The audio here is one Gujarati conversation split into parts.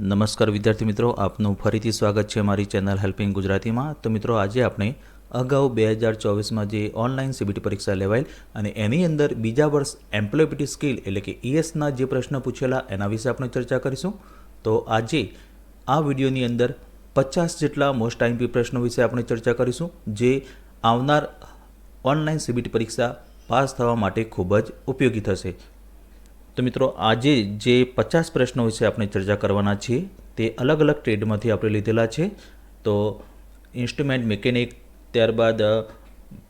નમસ્કાર વિદ્યાર્થી મિત્રો, આપનું ફરીથી સ્વાગત છે મારી ચેનલ હેલ્પિંગ ગુજરાતીમાં. તો મિત્રો, આજે આપણે અગાઉ બે હજાર ચોવીસમાં જે ઓનલાઈન સીબીટી પરીક્ષા લેવાયેલ અને એની અંદર બીજા વર્ષ એમ્પ્લોયબિલિટી સ્કિલ એટલે કે ઈએસના જે પ્રશ્ન પૂછેલા એના વિશે આપણે ચર્ચા કરીશું. તો આજે આ વિડીયોની અંદર પચાસ જેટલા મોસ્ટ આઈમ્પી પ્રશ્નો વિશે આપણે ચર્ચા કરીશું, જે આવનાર ઓનલાઈન સીબીટી પરીક્ષા પાસ થવા માટે ખૂબ જ ઉપયોગી થશે. તો મિત્રો, આજે જે પચાસ પ્રશ્નો વિશે આપણે ચર્ચા કરવાના છીએ, તે અલગ અલગ ટ્રેડમાંથી આપણે લીધેલા છે. તો ઇન્સ્ટ્રુમેન્ટ મિકેનિક, ત્યારબાદ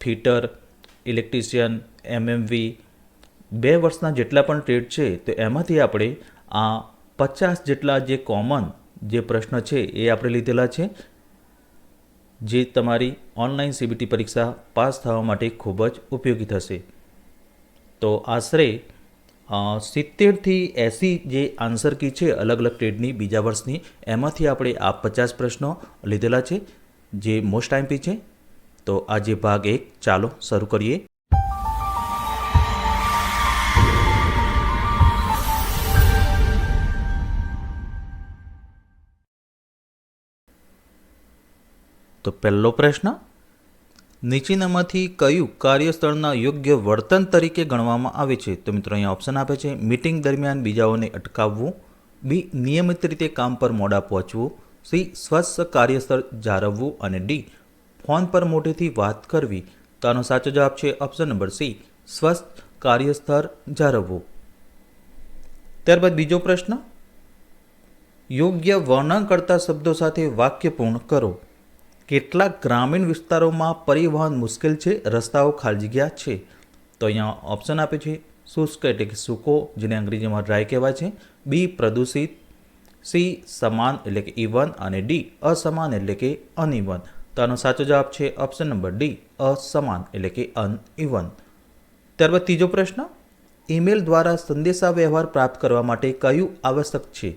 ફિટર, ઇલેક્ટ્રિશિયન, એમએમવી, બે વર્ષના જેટલા પણ ટ્રેડ છે, તો એમાંથી આપણે આ પચાસ જેટલા જે કોમન જે પ્રશ્ન છે, એ આપણે લીધેલા છે. જે તમારી ઓનલાઈન સીબીટી પરીક્ષા પાસ થવા માટે ખૂબ જ ઉપયોગી થશે. તો આશરે સિત્તેરથી એંસી જે આન્સર કી છે અલગ અલગ ટ્રેડની બીજા વર્ષની, એમાંથી આપણે આ પચાસ પ્રશ્નો લીધેલા છે, જે મોસ્ટ આઈમ્પી છે. તો આજે ભાગ એક, ચાલો શરૂ કરીએ. તો પહેલો પ્રશ્ન નીચેનામાંથી કયું કાર્યસ્થળના યોગ્ય વર્તન તરીકે ગણવામાં આવે છે? તો મિત્રો, અહીંયા ઓપ્શન આપે છે મિટિંગ દરમિયાન બીજાઓને અટકાવવું, બી, નિયમિત રીતે કામ પર મોડા પહોંચવું, સી સ્વસ્થ કાર્યસ્થળ જાળવવું અને ડી, ફોન પર મોટેથી વાત કરવી. તો આનો સાચો જવાબ છે ઓપ્શન નંબર સી સ્વસ્થ કાર્યસ્થળ જાળવવું. ત્યારબાદ બીજો પ્રશ્ન, યોગ્ય વર્ણન કરતા શબ્દો સાથે વાક્ય પૂર્ણ કરો. કેટલાક ગ્રામીણ વિસ્તારોમાં પરિવહન મુશ્કેલ છે, રસ્તાઓ ખાલી જગ્યા છે. તો અહીંયા ઓપ્શન આપે છે, શુષ્ક એટલે કે સૂકો, જેને અંગ્રેજીમાં ડ્રાય કહેવાય છે. બી પ્રદૂષિત. સી સમાન એટલે કે ઇવન અને ડી અસમાન એટલે કે અનઇવન તો આનો સાચો જવાબ છે ઓપ્શન નંબર ડી અસમાન એટલે કે અનઇવન ત્યારબાદ ત્રીજો પ્રશ્ન ઈમેલ દ્વારા સંદેશા વ્યવહાર પ્રાપ્ત કરવા માટે કયું આવશ્યક છે?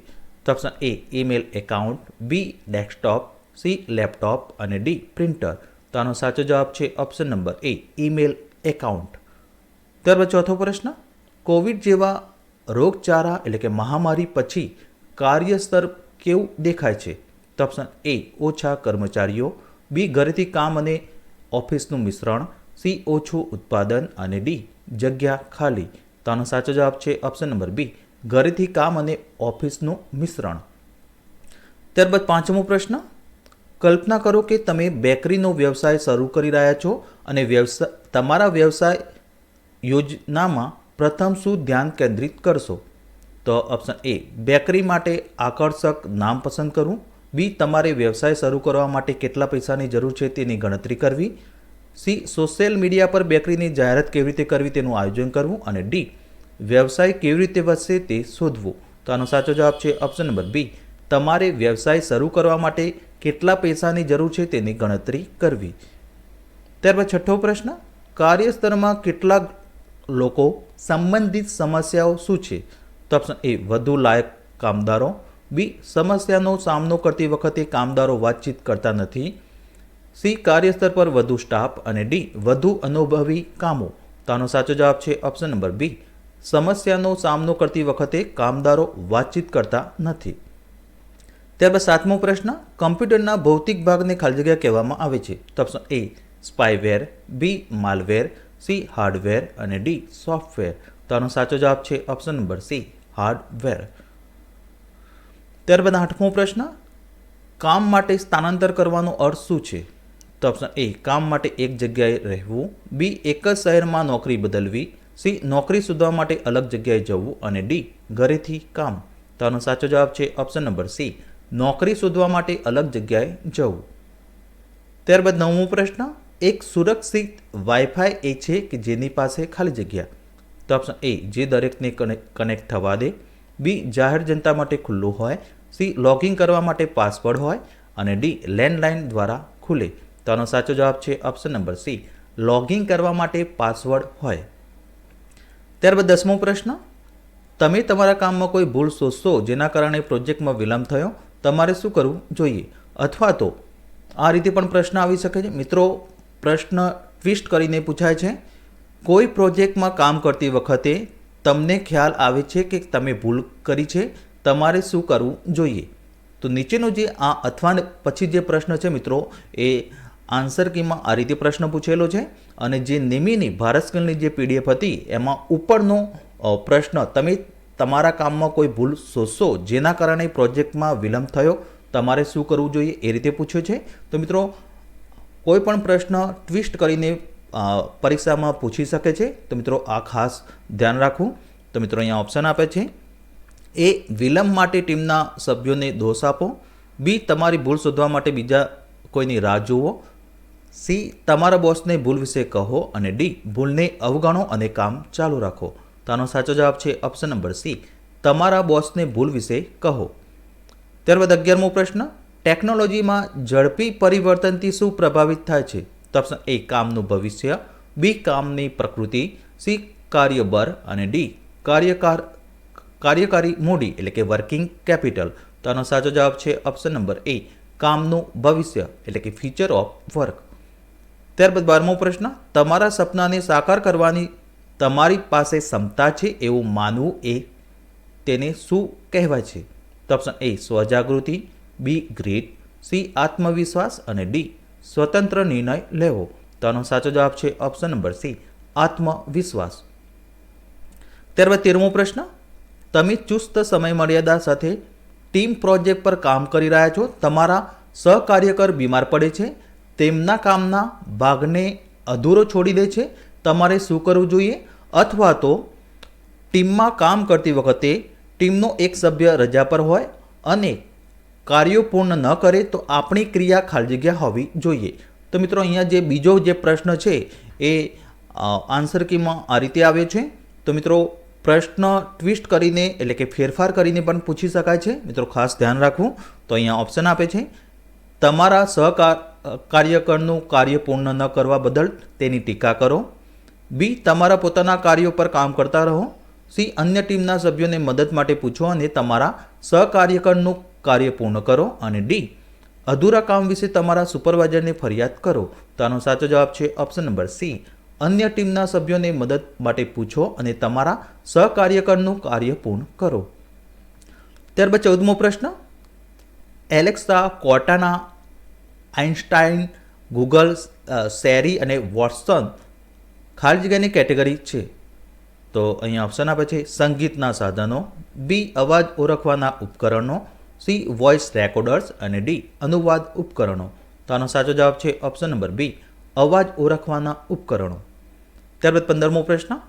તો option A email account B desktop C, laptop અને ડી, પ્રિન્ટર. તો આનો સાચો જવાબ છે option number A, email account. ત્યારબાદ ચોથો પ્રશ્ન, કોવિડ જેવા રોગચાળા એટલે કે મહામારી પછી કાર્યસ્તર કેવું દેખાય છે? તો ઓપ્શન એ, ઓછા કર્મચારીઓ, બી, ઘરેથી કામ અને ઓફિસનું મિશ્રણ, સી, ઓછું ઉત્પાદન અને ડી, જગ્યા ખાલી. તો આનો સાચો જવાબ છે ઓપ્શન નંબર બી, ઘરેથી કામ અને ઓફિસનું મિશ્રણ. ત્યારબાદ પાંચમો પ્રશ્ન કલ્પના કરો કે તમે બેકરીનો વ્યવસાય શરૂ કરી રહ્યા છો અને વ્યવસાય તમારા વ્યવસાય યોજનામાં પ્રથમ શું ધ્યાન કેન્દ્રિત કરશો? તો ઓપ્શન એ બેકરી માટે આકર્ષક નામ પસંદ કરવું. બી તમારે વ્યવસાય શરૂ કરવા માટે કેટલા પૈસાની જરૂર છે તેની ગણતરી કરવી. સી સોશિયલ મીડિયા પર બેકરીની જાહેરાત કેવી રીતે કરવી તેનું આયોજન કરવું. અને ડી વ્યવસાય કેવી રીતે વધશે તે શોધવું. તો આનો સાચો જવાબ છે ઓપ્શન નંબર બી તમારે વ્યવસાય શરૂ કરવા માટે કેટલા પૈસાની જરૂર છે તેની ગણતરી કરવી. ત્યારબાદ છઠ્ઠો પ્રશ્ન કાર્યસ્તરમાં કેટલાક લોકો સંબંધિત સમસ્યાઓ શું છે? તો ઓપ્શન એ વધુ લાયક કામદારો. બી સમસ્યાનો સામનો કરતી વખતે કામદારો વાતચીત કરતા નથી. સી કાર્યસ્તર પર વધુ સ્ટાફ અને ડી વધુ અનુભવી કામો. તો આનો સાચો જવાબ છે ઓપ્શન નંબર બી સમસ્યાનો સામનો કરતી વખતે કામદારો વાતચીત કરતા નથી. ત્યારબાદ સાતમો પ્રશ્ન, કમ્પ્યુટરના ભૌતિક ભાગને ખાલી જગ્યા કહેવામાં આવે છે. તો option A spyware B malware C hardware અને ડી સોફ્ટવેર તો આનો સાચો જવાબ છે ઓપ્શન નંબર સી હાર્ડવેર ત્યારબાદ આઠમો પ્રશ્ન, કામ માટે સ્થાનાંતર કરવાનો અર્થ શું છે? તો ઓપ્શન એ કામ માટે એક જગ્યાએ રહેવું. બી એક જ શહેરમાં નોકરી બદલવી. સી નોકરી શોધવા માટે અલગ જગ્યાએ જવું. અને ડી ઘરેથી કામ. તો આનો સાચો જવાબ છે ઓપ્શન નંબર સી નોકરી શોધવા માટે અલગ જગ્યાએ જવું. ત્યારબાદ નવમો પ્રશ્ન, એક સુરક્ષિત વાઈફાઈ એ છે કે જેની પાસે ખાલી જગ્યા? તો ઓપ્શન એ જે દરેકને કનેક્ટ થવા દે. બી જાહેર જનતા માટે ખુલ્લું હોય. સી લોગિંગ કરવા માટે પાસવર્ડ હોય. અને ડી લેન્ડલાઇન દ્વારા ખુલે. તો આનો સાચો જવાબ છે ઓપ્શન નંબર સી લોગિંગ કરવા માટે પાસવર્ડ હોય. ત્યારબાદ દસમો પ્રશ્ન, તમે તમારા કામમાં કોઈ ભૂલ શોધશો જેના કારણે પ્રોજેક્ટમાં વિલંબ થયો? તમારે શું કરવું જોઈએ? અથવા તો આ રીતે પણ પ્રશ્ન આવી શકે છે. મિત્રો, પ્રશ્ન ટ્વિસ્ટ કરીને પૂછાય છે, કોઈ પ્રોજેક્ટમાં કામ કરતી વખતે તમને ખ્યાલ આવે છે કે તમે ભૂલ કરી છે? તમારે શું કરવું જોઈએ? તો નીચેનો જે આ અથવા પછી જે પ્રશ્ન છે મિત્રો, એ આન્સર કીમાં આ રીતે પ્રશ્ન પૂછેલો છે. અને જે નિમીની ભારત સ્કિલની જે પીડીએફ હતી, એમાં ઉપરનો પ્રશ્ન તમે તમારા કામમાં કોઈ ભૂલ શોધશો, જેના કારણે પ્રોજેક્ટમાં વિલંબ થયો, તમારે શું કરવું જોઈએ એ રીતે પૂછ્યો છે. તો મિત્રો કોઈ પણ પ્રશ્ન ટ્વિસ્ટ કરીને પરીક્ષામાં પૂછી શકે છે. તો મિત્રો, આ ખાસ ધ્યાન રાખવું. તો મિત્રો, અહીંયા ઓપ્શન આપે છે. એ, વિલંબ માટે ટીમના સભ્યોને દોષ આપો. બી, તમારી ભૂલ શોધવા માટે બીજા કોઈની રાહ જુઓ. સી, તમારા બોસને ભૂલ વિશે કહો. અને ડી, ભૂલને અવગણો અને કામ ચાલુ રાખો. તો આનો સાચો જવાબ છે ઓપ્શન નંબર સી તમારા બોસને ભૂલ વિશે કહો. ત્યારબાદ અગિયારમો પ્રશ્ન. ટેકનોલોજીમાં ઝડપી પરિવર્તનથી શું પ્રભાવિત થાય છે? તો ઓપ્શન એ કામનું ભવિષ્ય. બી કામની પ્રકૃતિ. સી કાર્યબર અને ડી કાર્યકાર, કાર્યકારી મૂડી, એટલે કે વર્કિંગ કેપિટલ તો આનો સાચો જવાબ છે ઓપ્શન નંબર એ કામનું ભવિષ્ય, એટલે કે ફ્યુચર ઓફ વર્ક ત્યારબાદ બારમો પ્રશ્ન. તમારા સપનાને સાકાર કરવાની તમારી પાસે ક્ષમતા છે એવું માનવું એ તેને શું કહેવાય છે? તો ઓપ્શન એ સ્વજાગૃતિ. બી ગ્રીડ સી આત્મવિશ્વાસ. અને ડી સ્વતંત્ર નિર્ણય લેવો. તો આનો સાચો જવાબ છે ઓપ્શન નંબર સી આત્મવિશ્વાસ. ત્યારબાદ તેરમો પ્રશ્ન. તમે ચુસ્ત સમય મર્યાદા સાથે ટીમ પ્રોજેક્ટ પર કામ કરી રહ્યા છો. તમારા સહકાર્યકર બીમાર પડે છે. તેમના કામના ભાગને અધૂરો છોડી દે છે. તમારે શું કરવું જોઈએ? અથવા તો ટીમમાં કામ કરતી વખતે ટીમનો એક સભ્ય રજા પર હોય અને કાર્યો પૂર્ણ ન કરે તો આપણી ક્રિયા ખાલી જગ્યા હોવી જોઈએ. તો મિત્રો, અહીંયા જે બીજો જે પ્રશ્ન છે એ આન્સર કીમાં આ રીતે આવે છે. તો મિત્રો, પ્રશ્ન ટ્વિસ્ટ કરીને એટલે કે ફેરફાર કરીને પણ પૂછી શકાય છે. મિત્રો, ખાસ ધ્યાન રાખવું. તો અહીંયા ઓપ્શન આપે છે. તમારા સહકાર કાર્યકરનું કાર્ય પૂર્ણ ન કરવા બદલ તેની ટીકા કરો. બી, તમારા પોતાના કાર્યો પર કામ કરતા રહો. સી, અન્ય ટીમના સભ્યોને મદદ માટે પૂછો અને તમારા સહકાર્યકરનું કાર્ય પૂર્ણ કરો. અને ડી, અધૂરા કામ વિશે તમારા સુપરવાઇઝરને ફરિયાદ કરો. તો આનો સાચો જવાબ છે ઓપ્શન નંબર સી. અન્ય ટીમના સભ્યોને મદદ માટે પૂછો અને તમારા સહકાર્યકરનું કાર્ય પૂર્ણ કરો. ત્યારબાદ ચૌદમો પ્રશ્ન. એલેક્સા કોટાના આઇન્સ્ટાઇન ગૂગલ શેરી અને વોટસન ખાલી જગ્યાની કેટેગરી છે. તો અહીંયા ઓપ્શન આપે છે સંગીતના સાધનો બી અવાજ ઓળખવાના ઉપકરણો સી વોઇસ રેકોર્ડર્સ અને ડી અનુવાદ ઉપકરણો. તો આનો સાચો જવાબ છે ઓપ્શન નંબર બી અવાજ ઓળખવાના ઉપકરણો. ત્યારબાદ પંદરમો પ્રશ્ન,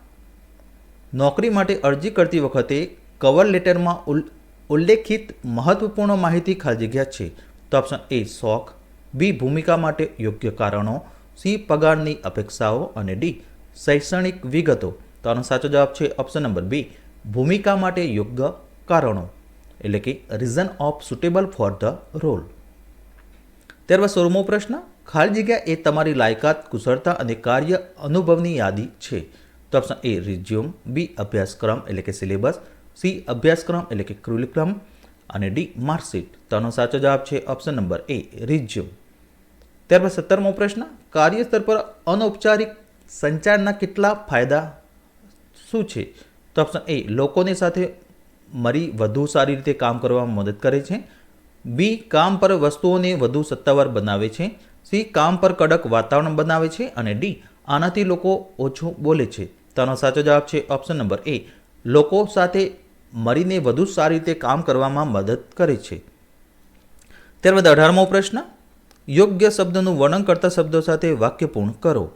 નોકરી માટે અરજી કરતી વખતે કવર લેટરમાં ઉલ- ઉલ્લેખિત મહત્વપૂર્ણ માહિતી ખાલી જગ્યા છે. તો ઓપ્શન એ શોખ બી ભૂમિકા માટે યોગ્ય કારણો સી પગારની અપેક્ષાઓ અને ડી શૈક્ષણિક વિગતો. તો આનો સાચો જવાબ છે ઓપ્શન નંબર બી, ભૂમિકા માટે યોગ્ય કારણો, એટલે કે reason of suitable for the role ત્યારબાદ સોળમો પ્રશ્ન, ખાલી જગ્યા એ તમારી લાયકાત, કુશળતા અને કાર્ય અનુભવની યાદી છે. તો ઓપ્શન એ રિઝ્યુમ બી અભ્યાસક્રમ, એટલે કે સિલેબસ સી અભ્યાસક્રમ, એટલે કે ક્રુલક્રમ અને ડી માર્કશીટ તો આનો સાચો જવાબ છે ઓપ્શન નંબર એ રિઝ્યુમ ત્યારબાદ સત્તરમો પ્રશ્ન કાર્યસ્તર પર અનૌપચારિક સંચારના કેટલા ફાયદા શું છે? તો ઓપ્શન એ લોકોની સાથે મરી વધુ સારી રીતે કામ કરવામાં મદદ કરે છે. બી કામ પર વસ્તુઓને વધુ સત્તાવાર બનાવે છે. સી કામ પર કડક વાતાવરણ બનાવે છે. અને ડી આનાથી લોકો ઓછું બોલે છે. તેનો સાચો જવાબ છે ઓપ્શન નંબર એ લોકો સાથે મરીને વધુ સારી રીતે કામ કરવામાં મદદ કરે છે. ત્યારબાદ અઢારમો પ્રશ્ન, યોગ્ય શબ્દનું વર્ણન કરતા શબ્દો સાથે વાક્ય પૂર્ણ કરો.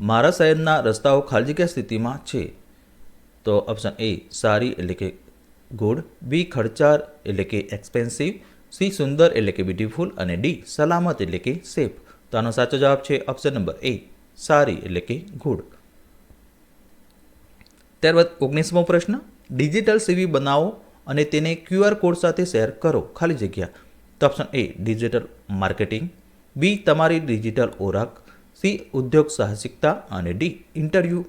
મારા શહેરના રસ્તાઓ ખાલી જગ્યા સ્થિતિમાં છે. તો ઓપ્શન એ સારી એટલે કે ગુડ બી ખર્ચાળ એટલે કે એક્સપેન્સિવ સી સુંદર એટલે કે બ્યુટીફુલ અને ડી સલામત એટલે કે સેફ તો આનો સાચો જવાબ છે ઓપ્શન નંબર એ સારી એટલે કે ગુડ ત્યારબાદ ઓગણીસમો પ્રશ્ન ડિજિટલ સીવી બનાવો અને તેને ક્યુઆર કોડ સાથે શેર કરો ખાલી જગ્યા. તો option A digital marketing B તમારી ડિજિટલ ઓળખ. સી ઉદ્યોગ સાહસિકતા અને ડી, ઇન્ટરવ્યૂ.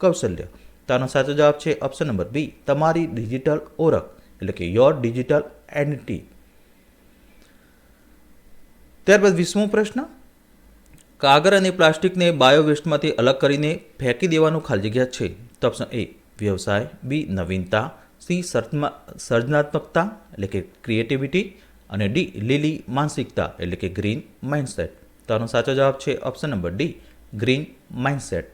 કૌશલ્ય. તો આનો સાચો જવાબ છે ઓપ્શન નંબર બી, તમારી ડિજિટલ ઓળખ, એટલે કે યોર ડિજિટલ એન્ટિટી ત્યારબાદ વીસમો પ્રશ્ન. કાગળ અને પ્લાસ્ટિકને બાયોવેસ્ટમાંથી અલગ કરીને ફેંકી દેવાનું ખાલી જગ્યા છે. તો ઓપ્શન એ વ્યવસાય. બી નવીનતા. સી સર્જનાત્મકતા, એટલે કે ક્રિએટિવિટી અને ડી લીલી માનસિકતા, એટલે કે ગ્રીન માઇન્ડસેટ તો આનો સાચો જવાબ છે option number D green mindset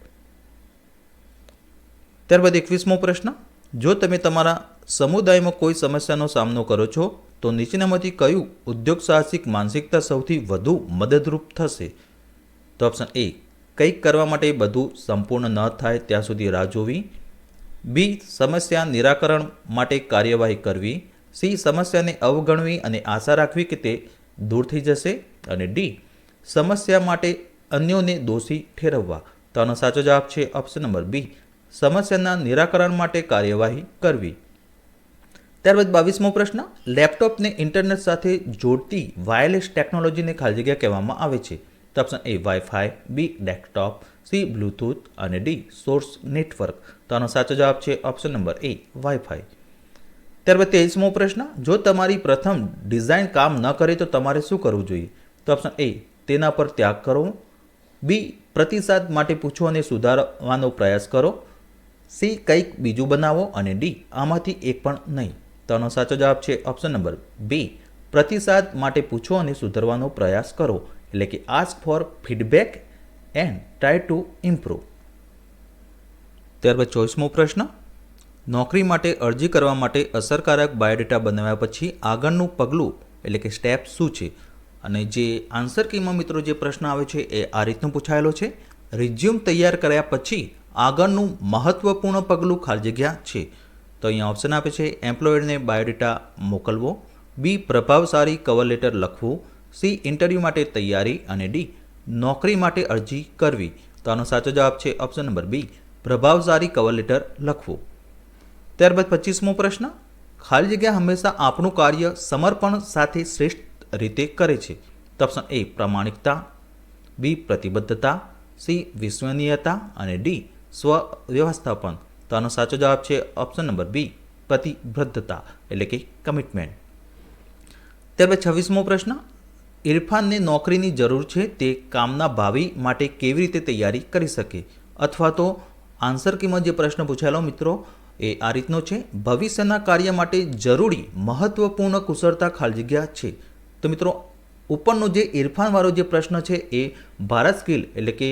ત્યારબાદ એકવીસમો પ્રશ્ન, જો તમે તમારા સમુદાયમાં કોઈ સમસ્યાનો સામનો કરો છો, તો નીચેનામાંથી કયું ઉદ્યોગ સાહસિક માનસિકતા સૌથી વધુ મદદરૂપ થશે? તો ઓપ્શન એ કંઈક કરવા માટે બધું સંપૂર્ણ ન થાય, ત્યાં સુધી રાહ જોવી. બી સમસ્યા નિરાકરણ માટે કાર્યવાહી કરવી. સી સમસ્યાને અવગણવી અને આશા રાખવી કે તે દૂર થઈ જશે. અને ડી સમસ્યા માટે અન્યોને દોષી ઠેરવવા. તો આનો સાચો જવાબ છે ઓપ્શન નંબર બી. સમસ્યાના નિરાકરણ માટે કાર્યવાહી કરવી. ત્યારબાદ બાવીસમો પ્રશ્ન, લેપટોપને ઇન્ટરનેટ સાથે જોડતી વાયરલેસ ટેકનોલોજીને ખાલી જગ્યા કહેવામાં આવે છે. તો option A wifi B desktop C bluetooth અને ડી સોર્સ નેટવર્ક તો આનો સાચો જવાબ છે ઓપ્શન નંબર એ વાઈફાઈ ત્યારબાદ તેવીસમો પ્રશ્ન, જો તમારી પ્રથમ ડિઝાઇન કામ ન કરે તો તમારે શું કરવું જોઈએ? તો ઓપ્શન એ તેના પર ત્યાગ કરો. બી, પ્રતિસાદ માટે પૂછો અને સુધારવાનો પ્રયાસ કરો. સી, કંઈક બીજું બનાવો અને ડી, આમાંથી એક પણ નહીં. તો સાચો જવાબ છે ઓપ્શન નંબર બી. પ્રતિસાદ માટે પૂછો અને સુધારવાનો પ્રયાસ કરો. એટલે કે ask for feedback and try to improve ત્યારબાદ ચોવીસમો પ્રશ્ન. નોકરી માટે અરજી કરવા માટે અસરકારક બાયોડેટા બનાવ્યા પછી આગળનું પગલું, એટલે કે સ્ટેપ શું છે? અને જે આન્સર કીમાં મિત્રો જે પ્રશ્ન આવે છે એ આ રીતનું પૂછાયેલો છે. રિઝ્યુમ તૈયાર કર્યા પછી આગળનું મહત્વપૂર્ણ પગલું ખાલી જગ્યા છે. તો અહીંયા ઓપ્શન આપે છે એમ્પ્લોયરને બાયોડેટા મોકલવો બી પ્રભાવશાળી કવર લેટર લખવું સી ઇન્ટરવ્યૂ માટે તૈયારી અને ડી નોકરી માટે અરજી કરવી. તો આનો સાચો જવાબ છે ઓપ્શન નંબર બી પ્રભાવશાળી કવર લેટર લખવું. ત્યારબાદ પચીસમો પ્રશ્ન, ખાલી જગ્યા હંમેશા આપણું કાર્ય સમર્પણ સાથે શ્રેષ્ઠ રીતે કરે છે. તો ઓપ્શન એ પ્રામાણિકતા, બી પ્રતિબદ્ધતા, સી વિશ્વનીયતા અને ડી સ્વ વ્યવસ્થાપન તો આનો સાચો જવાબ છે ઓપ્શન નંબર બી, પ્રતિબદ્ધતા એટલે કે કમિટમેન્ટ ત્યારબાદ છવ્વીસમો પ્રશ્ન, ઇરફાનને નોકરીની જરૂર છે તે કામના ભાવિ માટે કેવી રીતે તૈયારી કરી શકે? અથવા તો આન્સર કીમાં જે પ્રશ્ન પૂછાયેલો મિત્રો, એ આ રીતનો છે. ભવિષ્યના કાર્ય માટે જરૂરી મહત્વપૂર્ણ કુશળતા ખાલી જગ્યા છે. તો મિત્રો, ઉપરનો જે ઇરફાનવાળો જે પ્રશ્ન છે એ ભારત સ્કિલ એટલે કે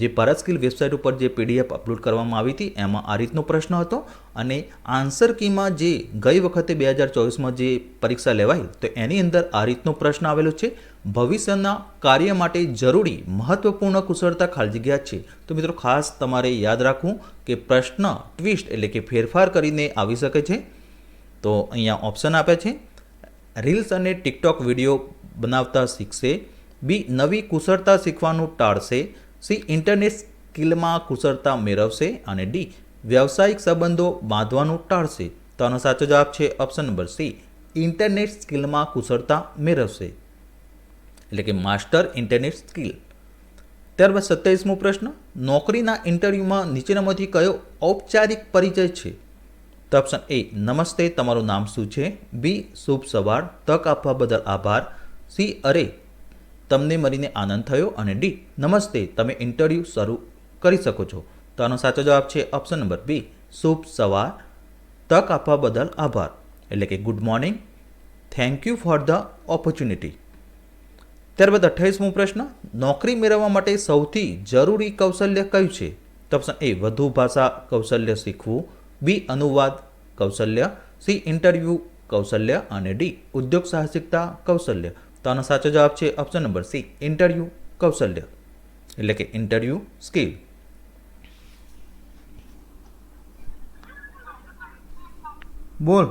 જે ભારત સ્કિલ વેબસાઇટ ઉપર જે પીડીએફ અપલોડ કરવામાં આવી હતી, એમાં આ રીતનો પ્રશ્ન હતો અને આન્સર કીમાં જે ગઈ વખતે બે હજાર ચોવીસમાં જે પરીક્ષા લેવાઈ, તો એની અંદર આ રીતનો પ્રશ્ન આવેલો છે, ભવિષ્યના કાર્ય માટે જરૂરી મહત્વપૂર્ણ કુશળતા ખાલી જગ્યા છે. તો મિત્રો, ખાસ તમારે યાદ રાખવું કે પ્રશ્ન, ટ્વિસ્ટ એટલે કે ફેરફાર કરીને આવી શકે છે. તો અહીંયા ઓપ્શન આપ્યા છે. રીલ્સ અને ટિકટોક વીડિયો બનાવતા શીખશે. બી, નવી કુશળતા શીખવાનું ટાળશે. સી ઇન્ટરનેટ સ્કિલમાં કુશળતા મેળવશે. અને ડી, વ્યવસાયિક સંબંધો બાંધવાનું ટાળશે. તો આનો સાચો જવાબ છે ઓપ્શન નંબર સી ઇન્ટરનેટ સ્કિલમાં કુશળતા મેળવશે. એટલે કે માસ્ટર ઇન્ટરનેટ સ્કિલ ત્યારબાદ સત્યાવીસમો પ્રશ્ન, નોકરીના ઇન્ટરવ્યૂમાં નીચેનામાંથી કયો ઔપચારિક પરિચય છે? તો ઓપ્શન એ નમસ્તે, તમારું નામ શું છે? બી શુભ સવાર, તક આપવા બદલ આભાર. સી અરે, તમને મળીને આનંદ થયો? અને ડી નમસ્તે, તમે ઇન્ટરવ્યૂ શરૂ કરી શકો છો. તો આનો સાચો જવાબ છે ઓપ્શન નંબર બી શુભ સવાર, તક આપવા બદલ આભાર. એટલે કે good morning thank you for the opportunity ત્યારબાદ અઠ્ઠાવીસમો પ્રશ્ન, નોકરી મેળવવા માટે સૌથી જરૂરી કૌશલ્ય કયું છે? તો ઓપ્શન એ વધુ ભાષા કૌશલ્ય શીખવું. બી અનુવાદ કૌશલ્ય, સી ઇન્ટરવ્યૂ કૌશલ્ય અને ડી ઉદ્યોગ સાહસિકતા કૌશલ્ય. તો આનો સાચો જવાબ છે ઓપ્શન નંબર સી ઇન્ટરવ્યૂ કૌશલ્ય. એટલે કે ઇન્ટરવ્યૂ સ્કિલ. બોલ.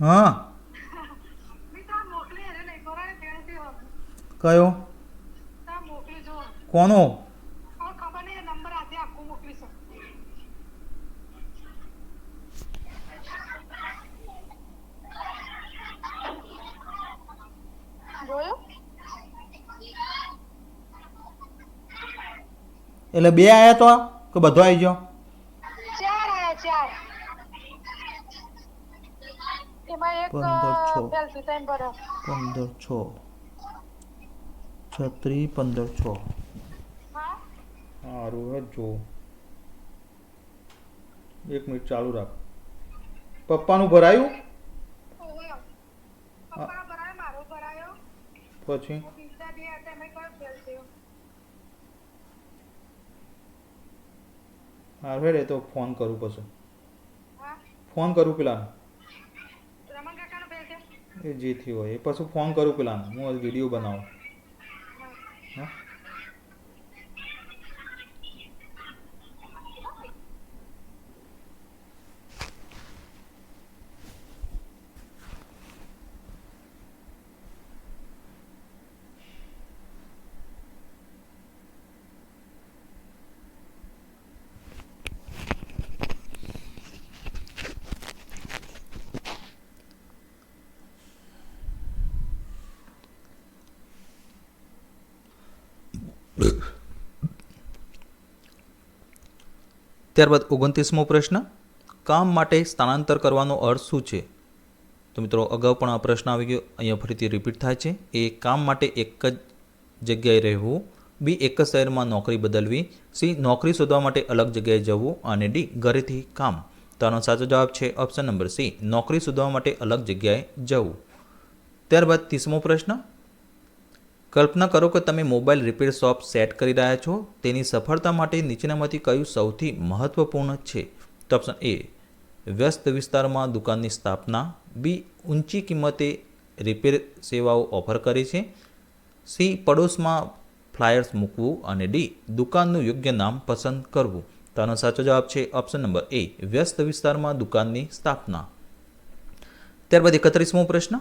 હા. કયો? કોનો હવે ખબર નહીં એ નંબર આજે આખું મોકલીશું જોયું એટલે બે આયા તો કે બધો આવી ગયો? ચાર આયા ચાર. પંદર, છ. પંદર છ. છત્રી પંદર છ. સારું હે જો. એક મિનિટ ચાલુ રાખ. પપ્પાનું ભરાયું? ઓવે. પપ્પાનો ભરાયો મારો ભરાયો. પછી હું બીજા બે હતા એમાં કયો ફેલ થયો હા હેડ તો ફોન કરું પછી. ફોન કરું પેલાને. એ જે થયું હોય એ પછી ફોન કરું પેલાને. હું વીડિયો બનાવું. હા? ત્યારબાદ ઓગણત્રીસમો પ્રશ્ન, કામ માટે સ્થાનાંતર કરવાનો અર્થ શું છે? તો મિત્રો, અગાઉ પણ આ પ્રશ્ન આવી ગયો, અહીંયા ફરીથી રિપીટ થાય છે. એ કામ માટે એક જ જગ્યાએ રહેવું, બી એક જ શહેરમાં નોકરી બદલવી, સી નોકરી શોધવા માટે અલગ જગ્યાએ જવું અને ડી ઘરેથી કામ. તો આનો સાચો જવાબ છે ઓપ્શન નંબર સી, નોકરી શોધવા માટે અલગ જગ્યાએ જવું. ત્યારબાદ ત્રીસમો પ્રશ્ન કલ્પના કરો કે તમે મોબાઈલ રિપેર શોપ સેટ કરી રહ્યા છો. તેની સફળતા માટે નીચેનામાંથી કયું સૌથી મહત્વપૂર્ણ છે? તો ઓપ્શન એ વ્યસ્ત વિસ્તારમાં દુકાનની સ્થાપના. બી ઊંચી કિંમતે રિપેર સેવાઓ ઓફર કરે છે. સી પડોશમાં ફ્લાયર્સ મૂકવું. અને ડી દુકાનનું યોગ્ય નામ પસંદ કરવું. તો આનો સાચો જવાબ છે ઓપ્શન નંબર એ વ્યસ્ત વિસ્તારમાં દુકાનની સ્થાપના. ત્યારબાદ એકત્રીસમો પ્રશ્ન.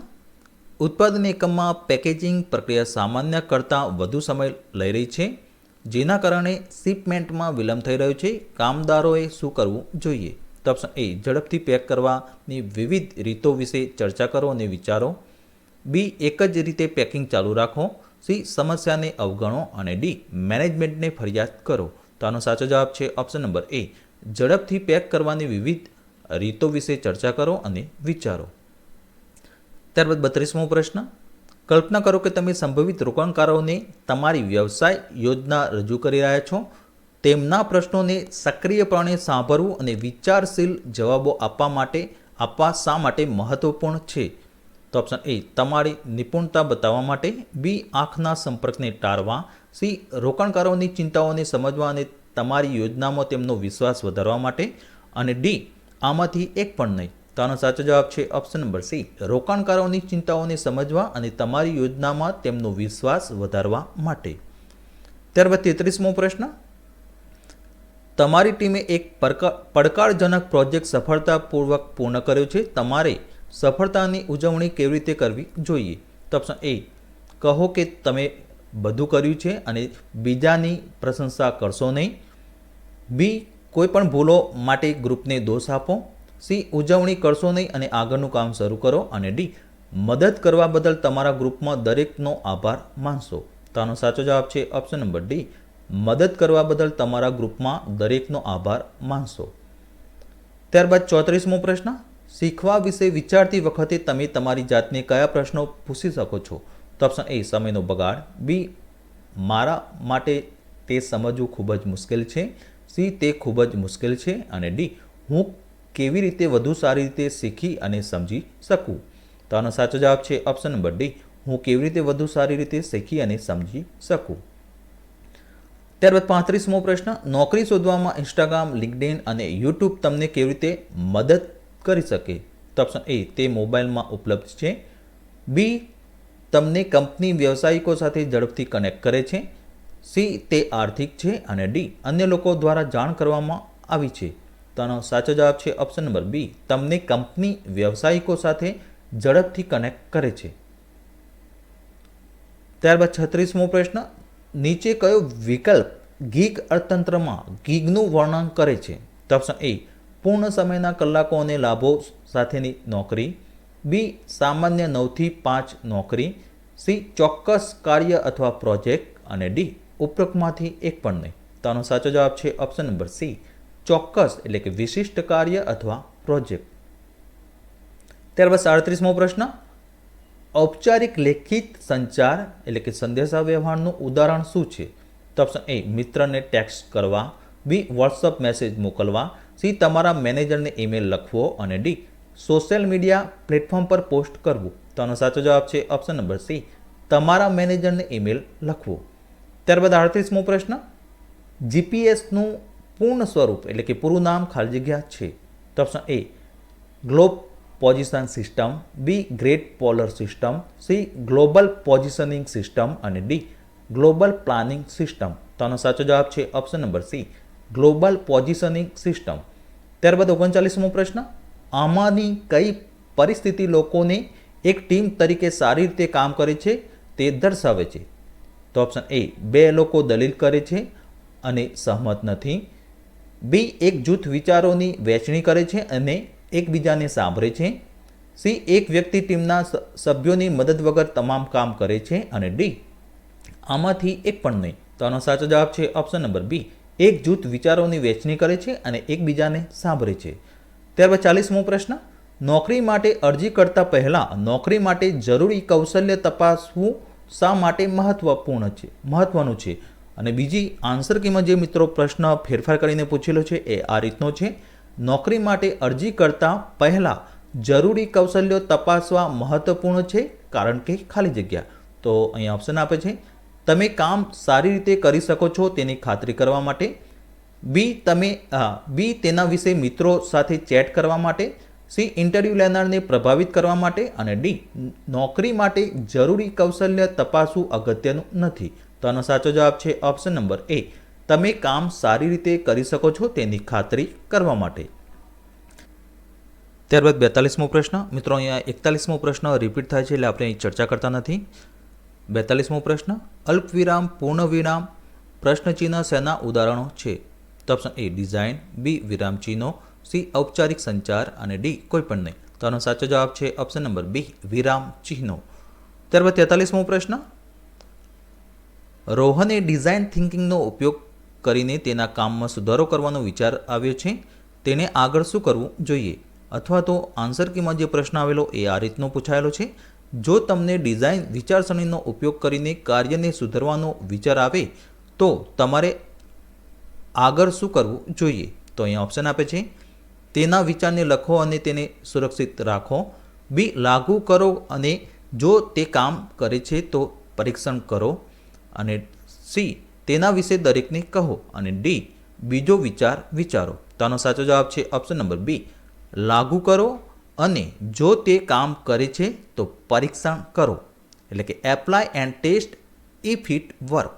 ઉત્પાદન એકમમાં પેકેજિંગ પ્રક્રિયા સામાન્ય કરતાં વધુ સમય લઈ રહી છે, જેના કારણે શિપમેન્ટમાં વિલંબ થઈ રહ્યો છે. કામદારોએ શું કરવું જોઈએ? તો ઓપ્શન એ ઝડપથી પેક કરવાની વિવિધ રીતો વિશે ચર્ચા કરો અને વિચારો. બી, એક જ રીતે પેકિંગ ચાલુ રાખો. સી, સમસ્યાને અવગણો અને ડી મેનેજમેન્ટને ફરિયાદ કરો. તો આનો સાચો જવાબ છે ઓપ્શન નંબર એ. ઝડપથી પેક કરવાની વિવિધ રીતો વિશે ચર્ચા કરો અને વિચારો. ત્યારબાદ બત્રીસમો પ્રશ્ન. કલ્પના કરો કે તમે સંભવિત રોકાણકારોને તમારી વ્યવસાય યોજના રજૂ કરી રહ્યા છો. તેમના પ્રશ્નોને સક્રિયપણે સાંભળવું અને વિચારશીલ જવાબો આપવા માટે આપવા શા માટે મહત્વપૂર્ણ છે? તો ઓપ્શન એ તમારી નિપુણતા બતાવવા માટે. બી આંખના સંપર્કને ટાળવા. સી રોકાણકારોની ચિંતાઓને સમજવા અને તમારી યોજનામાં તેમનો વિશ્વાસ વધારવા માટે. અને ડી આમાંથી એક પણ નહીં. તો આનો સાચો જવાબ છે ઓપ્શન નંબર સી રોકાણકારોની ચિંતાઓને સમજવા અને તમારી યોજનામાં તેમનો વિશ્વાસ વધારવા માટે. ત્યારબાદ તેત્રીસમો પ્રશ્ન. તમારી ટીમે એક પડકા, પડકારજનક પ્રોજેક્ટ સફળતાપૂર્વક પૂર્ણ કર્યો છે. તમારે સફળતાની ઉજવણી કેવી રીતે કરવી જોઈએ? તો ઓપ્શન એ કહો કે તમે બધું કર્યું છે અને બીજાની પ્રશંસા કરશો નહીં. બી કોઈ પણ ભૂલો માટે ગ્રુપને દોષ આપો. સી, ઉજવણી કરશો નહીં અને આગળનું કામ શરૂ કરો અને ડી, મદદ કરવા બદલ તમારા ગ્રુપમાં દરેકનો આભાર માનશો. તો આનો સાચો જવાબ છે ઓપ્શન નંબર ડી, મદદ કરવા બદલ તમારા ગ્રુપમાં દરેકનો આભાર માનશો. ત્યારબાદ ચોત્રીસમો પ્રશ્ન, શીખવા વિશે વિચારતી વખતે તમે તમારી જાતને કયા પ્રશ્નો પૂછી શકો છો? તો ઓપ્શન એ, સમયનો બગાડ. બી, મારા માટે તે સમજવું ખૂબ જ મુશ્કેલ છે. સી, તે ખૂબ જ મુશ્કેલ છે. અને ડી, હું કેવી રીતે વધુ સારી રીતે શીખી અને સમજી શકું? તો આનો સાચો જવાબ છે ઓપ્શન નંબર ડી હું કેવી રીતે વધુ સારી રીતે શીખી અને સમજી શકું? ત્યારબાદ પાંત્રીસમો પ્રશ્ન. નોકરી શોધવામાં ઇન્સ્ટાગ્રામ લિંકડિન અને યુટ્યુબ તમને કેવી રીતે મદદ કરી શકે? તો ઓપ્શન એ તે મોબાઈલમાં ઉપલબ્ધ છે. બી તમને કંપની વ્યવસાયિકો સાથે ઝડપથી કનેક્ટ કરે છે. સી તે આર્થિક છે. અને ડી અન્ય લોકો દ્વારા જાણ કરવામાં આવી છે. તો આનો સાચો જવાબ છે ઓપ્શન નંબર બી તમને કંપની વ્યવસાયિકો સાથે ઝડપથી કનેક્ટ કરે છે. ત્યારબાદ છત્રીસમો પ્રશ્ન, નીચે કયો વિકલ્પ ગીગ અર્થતંત્રમાં ગીગનું વર્ણન કરે છે? તો ઓપ્શન એ પૂર્ણ સમયના કલાકો અને લાભો સાથેની નોકરી. બી સામાન્ય નવથી પાંચ નોકરી. સી ચોક્કસ કાર્ય અથવા પ્રોજેક્ટ. અને ડી ઉપરોક્તમાંથી એક પણ નહીં. તો આનો સાચો જવાબ છે ઓપ્શન નંબર સી ચોક્કસ એટલે કે વિશિષ્ટ કાર્ય અથવા પ્રોજેક્ટ. ત્યારબાદ સાડત્રીસમો પ્રશ્ન, ઔપચારિક લેખિત સંચાર એટલે કે સંદેશાવ્યવહારનું ઉદાહરણ શું છે? તો ઓપ્શન એ મિત્રને ટેક્સ્ટ કરવા. બી વોટ્સઅપ મેસેજ મોકલવા. સી તમારા મેનેજરને ઈમેલ લખવો. અને ડી સોશિયલ મીડિયા પ્લેટફોર્મ પર પોસ્ટ કરવું. તો આનો સાચો જવાબ છે ઓપ્શન નંબર સી તમારા મેનેજરને ઈમેલ લખવો. ત્યારબાદ આડત્રીસમો પ્રશ્ન જીપીએસનું પૂર્ણ સ્વરૂપ, એટલે કે પૂરું નામ ખાલી જગ્યા છે. તો option A globe position system B great polar system C global positioning system અને ડી ગ્લોબલ પ્લાનિંગ સિસ્ટમ તો આનો સાચો જવાબ છે option number C global positioning system ત્યારબાદ ઓગણચાલીસમો પ્રશ્ન, આમાંની કઈ પરિસ્થિતિ લોકોને એક ટીમ તરીકે સારી રીતે કામ કરે છે તે દર્શાવે છે? તો ઓપ્શન એ બે લોકો દલીલ કરે છે અને સહમત નથી. બી એક જૂથ વિચારોની વહેંચણી કરે છે અને એકબીજાને સાંભળે છે. સી એક વ્યક્તિ ટીમના સભ્યોની મદદ વગર તમામ કામ કરે છે અને ડી આમાંથી એક પણ નહીં. તો આનો સાચો જવાબ છે ઓપ્શન નંબર બી. એક જૂથ વિચારોની વહેંચણી કરે છે અને એકબીજાને સાંભળે છે. ત્યારબાદ ચાલીસમો પ્રશ્ન. નોકરી માટે અરજી કરતા પહેલાં નોકરી માટે જરૂરી કૌશલ્ય તપાસવું શા માટે મહત્વપૂર્ણ છે? મહત્વનું છે. અને બીજી આન્સર કીમાં જે મિત્રો પ્રશ્ન ફેરફાર કરીને પૂછેલો છે એ આ રીતનો છે. નોકરી માટે અરજી કરતાં પહેલાં જરૂરી કૌશલ્યો તપાસવા મહત્વપૂર્ણ છે કારણ કે ખાલી જગ્યા. તો અહીંયા ઓપ્શન આપે છે. તમે કામ સારી રીતે કરી શકો છો તેની ખાતરી કરવા માટે. બી તમે બી તેના વિશે મિત્રો સાથે ચેટ કરવા માટે. સી ઇન્ટરવ્યૂ લેનારને પ્રભાવિત કરવા માટે. અને ડી નોકરી માટે જરૂરી કૌશલ્ય તપાસવું અગત્યનું નથી. તો આનો સાચો જવાબ છે ઓપ્શન નંબર એ તમે કામ સારી રીતે કરી શકો છો તેની ખાતરી કરવા માટે. ત્યારબાદ બેતાલીસમો પ્રશ્ન. મિત્રો, અહીંયા એકતાલીસમો પ્રશ્ન રિપીટ થાય છે એટલે આપણે અહીં ચર્ચા કરતા નથી. બેતાલીસમો પ્રશ્ન. અલ્પવિરામ પૂર્ણ વિરામ પ્રશ્નચિહ્ન શેના ઉદાહરણો છે? તો ઓપ્શન એ ડિઝાઇન બી વિરામ ચિહ્નો સી ઔપચારિક સંચાર અને ડી કોઈ પણ નહીં. તો આનો સાચો જવાબ છે ઓપ્શન નંબર બી વિરામ ચિહ્નો. ત્યારબાદ તેતાલીસમો પ્રશ્ન. રોહને ડિઝાઇન થિંકિંગનો ઉપયોગ કરીને તેના કામમાં સુધારો કરવાનો વિચાર આવ્યો છે. તેને આગળ શું કરવું જોઈએ? અથવા તો આન્સર કીમાં જે પ્રશ્ન આવેલો એ આ રીતનો પૂછાયેલો છે. જો તમને ડિઝાઇન વિચારસરણીનો ઉપયોગ કરીને કાર્યને સુધારવાનો વિચાર આવે, તો તમારે આગળ શું કરવું જોઈએ? તો અહીંયા ઓપ્શન આપે છે. તેના વિચારને લખો અને તેને સુરક્ષિત રાખો. બી, લાગુ કરો અને જો તે કામ કરે છે તો પરીક્ષણ કરો. અને સી, તેના વિશે દરેકને કહો અને ડી, બીજો વિચાર વિચારો. તેનો સાચો જવાબ છે ઓપ્શન નંબર બી. લાગુ કરો અને જો તે કામ કરે છે તો પરીક્ષણ કરો. એટલે કે apply and test if it work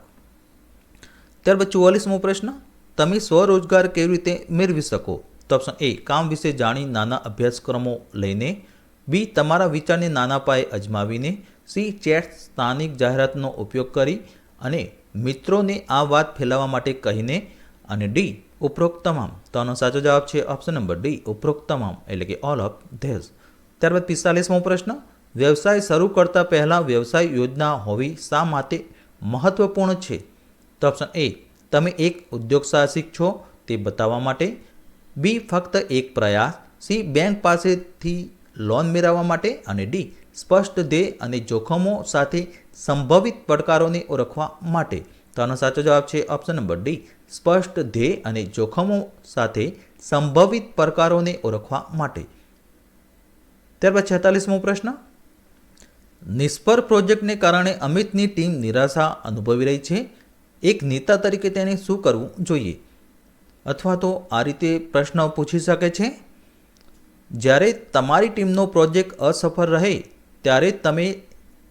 ત્યારબાદ ચુવાલીસમો પ્રશ્ન. તમે સ્વરોજગાર કેવી રીતે મેળવી શકો? તો ઓપ્શન એ કામ વિશે જાણી નાના અભ્યાસક્રમો લઈને. બી તમારા વિચારને નાના પાયે અજમાવીને. સી ચેટ સ્થાનિક જાહેરાતનો ઉપયોગ કરી. અને મિત્રોને આ વાત ફેલાવવા માટે કહીને અને ડી ઉપરોક્ત તમામ. તો આનો સાચો જવાબ છે ઓપ્શન નંબર ડી ઉપરોક્ત તમામ, એટલે કે ઓલ ઓફ ધેઝ ત્યારબાદ પિસ્તાલીસમો પ્રશ્ન, વ્યવસાય શરૂ કરતા પહેલાં વ્યવસાય યોજના હોવી શા માટે મહત્વપૂર્ણ છે? તો ઓપ્શન એ તમે એક ઉદ્યોગ સાહસિક છો, તે બતાવવા માટે. બી ફક્ત એક પ્રયાસ. સી બેંક પાસેથી લોન મેળવવા માટે. અને ડી સ્પષ્ટ ધ્યેય અને જોખમો સાથે સંભવિત પડકારોને ઓળખવા માટે. તો આનો સાચો જવાબ છે ઓપ્શન નંબર ડી સ્પષ્ટ ધ્યેય અને જોખમો સાથે સંભવિત પડકારોને ઓળખવા માટે. ત્યારબાદ છેતાલીસમો પ્રશ્ન. નિષ્ફળ પ્રોજેક્ટને કારણે અમિતની ટીમ નિરાશા અનુભવી રહી છે. એક નેતા તરીકે તેને શું કરવું જોઈએ? અથવા તો આ રીતે પ્રશ્ન પૂછી શકે છે. જ્યારે તમારી ટીમનો પ્રોજેક્ટ અસફળ રહે, ત્યારે તમે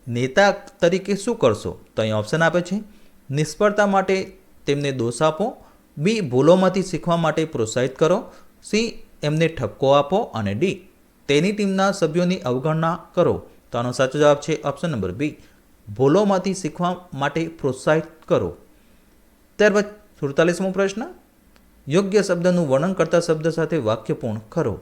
નેતા તરીકે શું કરશો? તો અહીં ઓપ્શન આપે છે, નિષ્ફળતા માટે તેમને દોષ આપો બી ભૂલોમાંથી શીખવા માટે પ્રોત્સાહિત કરો સી એમને ઠપકો આપો અને ડી તેની ટીમના સભ્યોની અવગણના કરો. તો આનો સાચો જવાબ છે ઓપ્શન નંબર બી ભૂલોમાંથી શીખવા માટે પ્રોત્સાહિત કરો. ત્યારબાદ સુડતાલીસમો પ્રશ્ન, યોગ્ય શબ્દનું વર્ણન કરતા શબ્દ સાથે વાક્ય પૂર્ણ કરો.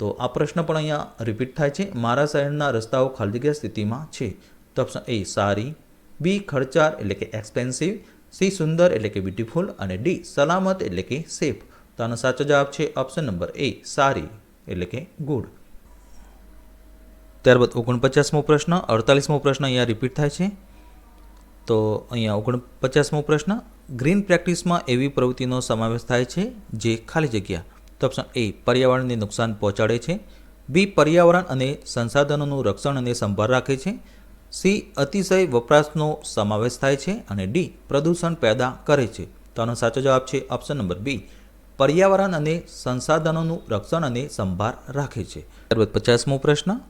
તો આ પ્રશ્ન પણ અહીંયા રિપીટ થાય છે. મારા શહેરના રસ્તાઓ ખાલી જગ્યા સ્થિતિમાં છે. તો ઓપ્શન એ સારી. બી ખર્ચાળ એટલે કે એક્સપેન્સિવ સી સુંદર એટલે કે બ્યુટીફુલ અને ડી સલામત એટલે કે સેફ તો આનો સાચો જવાબ છે ઓપ્શન નંબર એ સારી એટલે કે ગુડ ત્યારબાદ ઓગણપચાસમો પ્રશ્ન, અડતાલીસમો પ્રશ્ન અહીંયા રિપીટ થાય છે. તો અહીંયા ઓગણપચાસમો પ્રશ્ન ગ્રીન પ્રેક્ટિસમાં એવી પ્રવૃત્તિનો સમાવેશ થાય છે જે ખાલી જગ્યા તો ઓપ્શન એ પર્યાવરણને નુકસાન પહોંચાડે છે. બી પર્યાવરણ અને સંસાધનોનું રક્ષણ અને સંભાળ રાખે છે. સી અતિશય વપરાશનો સમાવેશ થાય છે અને ડી પ્રદૂષણ પેદા કરે છે. તો આનો સાચો જવાબ છે ઓપ્શન નંબર બી પર્યાવરણ અને સંસાધનોનું રક્ષણ અને સંભાળ રાખે છે. ત્યારબાદ પચાસમો પ્રશ્ન.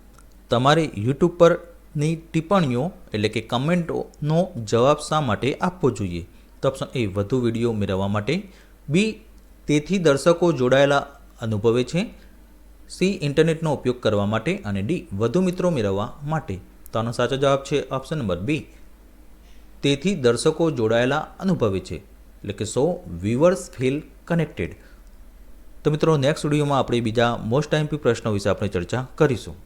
તમારે યુટ્યુબ પરની ટિપ્પણીઓ એટલે કે કમેન્ટોનો જવાબ શા માટે આપવો જોઈએ? તો ઓપ્શન એ વધુ વીડિયો મેળવવા માટે. બી તેથી દર્શકો જોડાયેલા અનુભવે છે. સી, ઇન્ટરનેટનો ઉપયોગ કરવા માટે અને ડી, વધુ મિત્રો મેળવવા માટે. તો આનો સાચો જવાબ છે ઓપ્શન નંબર બી. તેથી દર્શકો જોડાયેલા અનુભવે છે. એટલે કે સો વ્યુઅર્સ ફીલ કનેક્ટેડ તો મિત્રો નેક્સ્ટ વિડીયોમાં આપણે બીજા મોસ્ટ આઈમ્પી પ્રશ્નો વિશે આપણે ચર્ચા કરીશું.